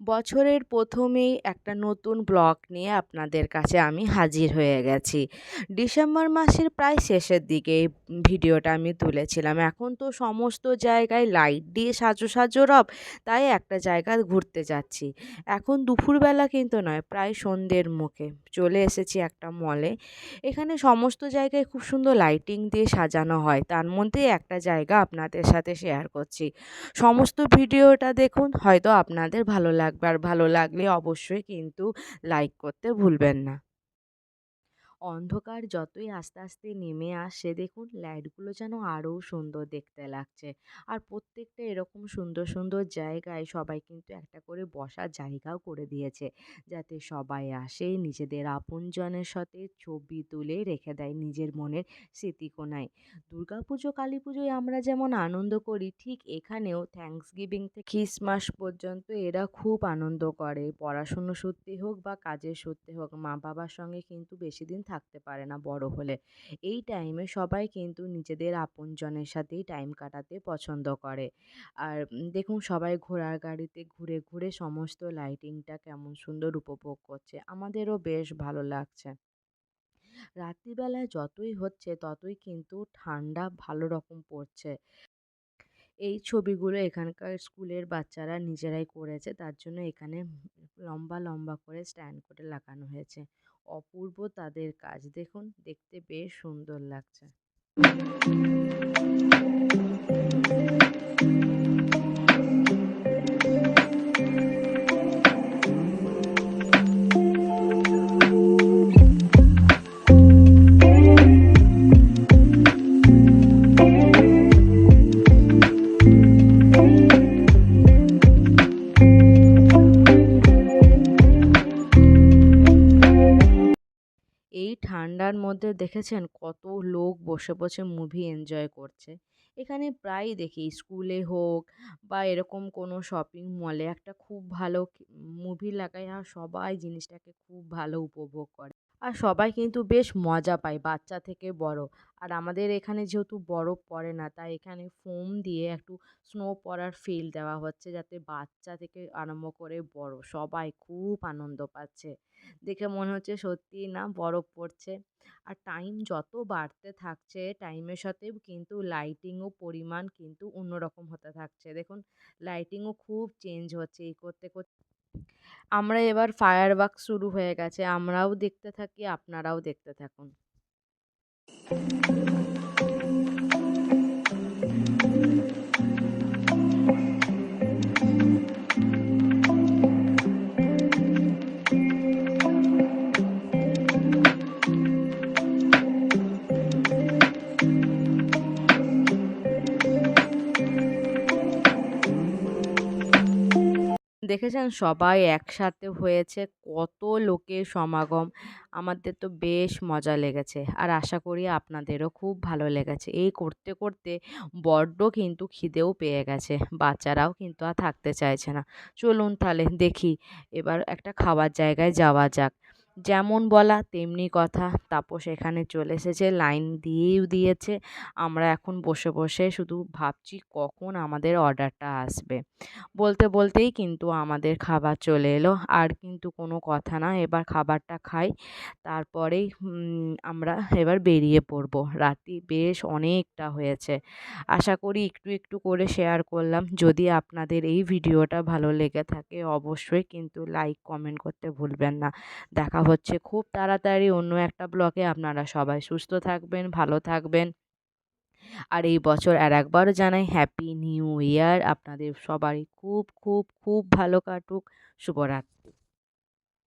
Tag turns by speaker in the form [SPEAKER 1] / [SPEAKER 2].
[SPEAKER 1] বছরের প্রথমেই একটা নতুন ব্লগ নিয়ে আপনাদের কাছে আমি হাজির হয়ে গেছি। ডিসেম্বর মাসের প্রায় শেষের দিকে এই ভিডিওটা আমি তুলেছিলাম। এখন তো সমস্ত জায়গায় লাইট দিয়ে সাজো সাজো রব, তাই একটা জায়গা ঘুরতে যাচ্ছি। এখন দুপুরবেলা কিন্তু নয়, প্রায় সন্ধ্যের মুখে চলে এসেছি একটা মলে। এখানে সমস্ত জায়গায় খুব সুন্দর লাইটিং দিয়ে সাজানো হয়, তার মধ্যে একটা জায়গা আপনাদের সাথে শেয়ার করছি। সমস্ত ভিডিওটা দেখুন, হয়তো আপনাদের ভালো লাগবে আর ভালো লাগলে অবশ্যই কিন্তু লাইক করতে ভুলবেন না। অন্ধকার যতই আস্তে আস্তে নেমে আসছে দেখুন লাইটগুলো যেন আরও সুন্দর দেখতে লাগছে। আর প্রত্যেকটা এরকম সুন্দর সুন্দর জায়গায় সবাই কিন্তু একটা করে বসার জায়গাও করে দিয়েছে। যাতে সবাই আসে, নিজেদের আপনজনের সাথে ছবি তুলে রেখে দেয় নিজের মনের স্মৃতিকোনায়। দুর্গা পুজো কালী পুজোয় আমরা যেমন আনন্দ করি, ঠিক এখানেও থ্যাংকস গিভিং থেকে খ্রিসমাস পর্যন্ত এরা খুব আনন্দ করে। পড়াশুনো সূত্রে হোক বা কাজের সূত্রে হোক মা বাবার সঙ্গে কিন্তু বেশি দিন থাকতে পারে না বড় হলে। এই টাইমে সবাই কিন্তু নিজেদের আপনজনের সাথেই টাইম কাটাতে পছন্দ করে। আর দেখুন, সবাই ঘোড়ার গাড়িতে ঘুরে ঘুরে সমস্ত লাইটিংটা কেমন সুন্দর উপভোগ করছে। আমাদেরও বেশ ভালো লাগছে। রাত্রিবেলায় যতই হচ্ছে, ততই কিন্তু ঠান্ডা ভালো রকম পড়ছে। এই ছবিগুলো এখানকার স্কুলের বাচ্চারা নিজেরাই করেছে। তার জন্য এখানে লম্বা লম্বা করে স্ট্যান্ড করে লাগানো হয়েছে। অপূর্ব তাদের কাজ। দেখুন দেখতে বেশ সুন্দর লাগছে। ঠান্ডার মধ্যে দেখেছেন কত লোক বসে বসে মুভি এনজয় করছে। এখানে প্রায়ই দেখি স্কুলে হোক বা এরকম কোনো শপিং মলে একটা খুব ভালো মুভি লাগায় আর সবাই জিনিসটাকে খুব ভালো উপভোগ করে। আর সবাই কিন্তু বেশ মজা পায় বাচ্চা থেকে বড়। আর আমাদের এখানে যেহেতু বরফ পড়ে না, তাই এখানে ফোম দিয়ে একটু স্নো পড়ার ফিল দেওয়া হচ্ছে যাতে বাচ্চা থেকে আরম্ভ করে বড় সবাই খুব আনন্দ পাচ্ছে। দেখে মনে হচ্ছে সত্যিই না বরফ পড়ছে। আর টাইম যত বাড়তে থাকছে টাইমের সাথে কিন্তু লাইটিংও পরিমাণ কিন্তু অন্যরকম হতে থাকছে। দেখুন লাইটিংও খুব চেঞ্জ হচ্ছে এই করতে করতে। আমরা এবার ফায়ার ওয়ার্ক শুরু হয়ে গেছে আমরাও দেখতে থাকি আপনারাও দেখতে থাকুন। দেখেছেন? সবাই একসাথে হয়েছে। কত লোকের সমাগম। আমাদের তো বেশ মজা লেগেছে। আর আশা করি আপনাদেরও খুব ভালো লেগেছে। এই করতে করতে বড্ড কিন্তু খিদেও পেয়ে গেছে। বাচ্চারাও কিন্তু আর থাকতে চাইছে না। চলুন তাহলে দেখি। এবার একটা খাবার জায়গায় যাওয়া যাক। যেমন বলা, তেমনি কথা। তাপস এখানে চলে এসেছে, লাইন দিয়েও দিয়েছে। আমরা এখন বসে বসে শুধু ভাবছি কখন আমাদের অর্ডারটা আসবে। বলতে, বলতেই কিন্তু আমাদের খাবার চলে এলো। আর কিন্তু কোনো কথা না, এবার খাবারটা খাই। তারপরেই আমরা এবার বেরিয়ে পড়ব। রাত্রি বেশ অনেকটা হয়েছে। আশা করি একটু একটু করে শেয়ার করলাম। যদি আপনাদের এই ভিডিওটা ভালো লেগে থাকে, অবশ্যই কিন্তু লাইক কমেন্ট করতে ভুলবেন না। দেখা হচ্ছে। খুব তাড়াতাড়ি অন্য একটা ব্লকে আপনারা সবাই সুস্থ থাকবেন, ভালো থাকবেন। আর এই বছর আর একবারও জানাই হ্যাপি নিউ ইয়ার আপনাদের সবারই খুব খুব খুব ভালো কাটুক। শুভরাত্রি।